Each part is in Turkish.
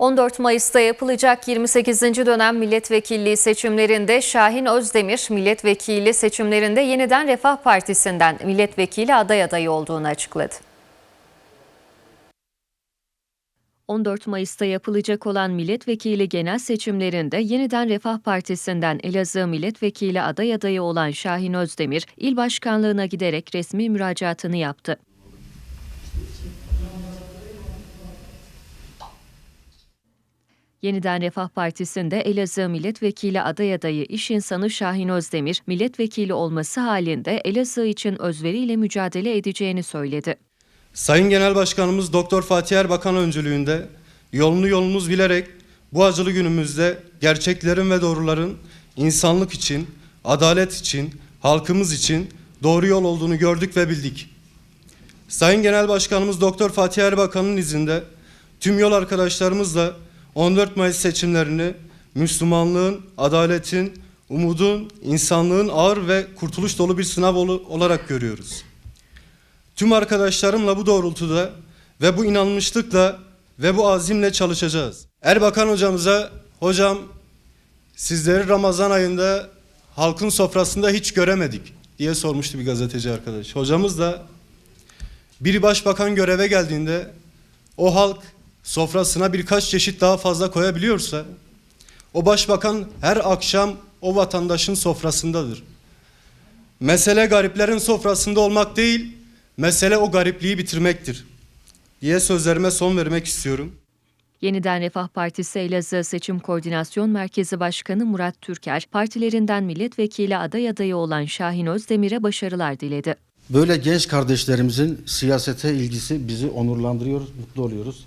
14 Mayıs'ta yapılacak 28. dönem milletvekilliği seçimlerinde Şahin Özdemir milletvekili seçimlerinde yeniden Refah Partisi'nden milletvekili aday adayı olduğunu açıkladı. 14 Mayıs'ta yapılacak olan milletvekili genel seçimlerinde yeniden Refah Partisi'nden Elazığ milletvekili aday adayı olan Şahin Özdemir, il başkanlığına giderek resmi müracaatını yaptı. Yeniden Refah Partisi'nde Elazığ Milletvekili aday adayı iş insanı Şahin Özdemir, milletvekili olması halinde Elazığ için özveriyle mücadele edeceğini söyledi. Sayın Genel Başkanımız Doktor Fatih Erbakan öncülüğünde yolunu yolumuz bilerek bu acılı günümüzde gerçeklerin ve doğruların insanlık için, adalet için, halkımız için doğru yol olduğunu gördük ve bildik. Sayın Genel Başkanımız Doktor Fatih Erbakan'ın izinde tüm yol arkadaşlarımızla 14 Mayıs seçimlerini Müslümanlığın, adaletin, umudun, insanlığın ağır ve kurtuluş dolu bir sınav olarak görüyoruz. Tüm arkadaşlarımla bu doğrultuda ve bu inanmışlıkla ve bu azimle çalışacağız. Erbakan hocamıza, hocam sizleri Ramazan ayında halkın sofrasında hiç göremedik diye sormuştu bir gazeteci arkadaş. Hocamız da bir başbakan göreve geldiğinde o halk sofrasına birkaç çeşit daha fazla koyabiliyorsa o başbakan her akşam o vatandaşın sofrasındadır. Mesele gariplerin sofrasında olmak değil, mesele o garipliği bitirmektir diye sözlerime son vermek istiyorum. Yeniden Refah Partisi Elazığ Seçim Koordinasyon Merkezi Başkanı Murat Türker, partilerinden milletvekili aday adayı olan Şahin Özdemir'e başarılar diledi. Böyle genç kardeşlerimizin siyasete ilgisi bizi onurlandırıyor, mutlu oluyoruz.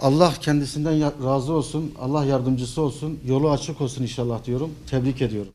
Allah kendisinden razı olsun, Allah yardımcısı olsun, yolu açık olsun inşallah diyorum. Tebrik ediyorum.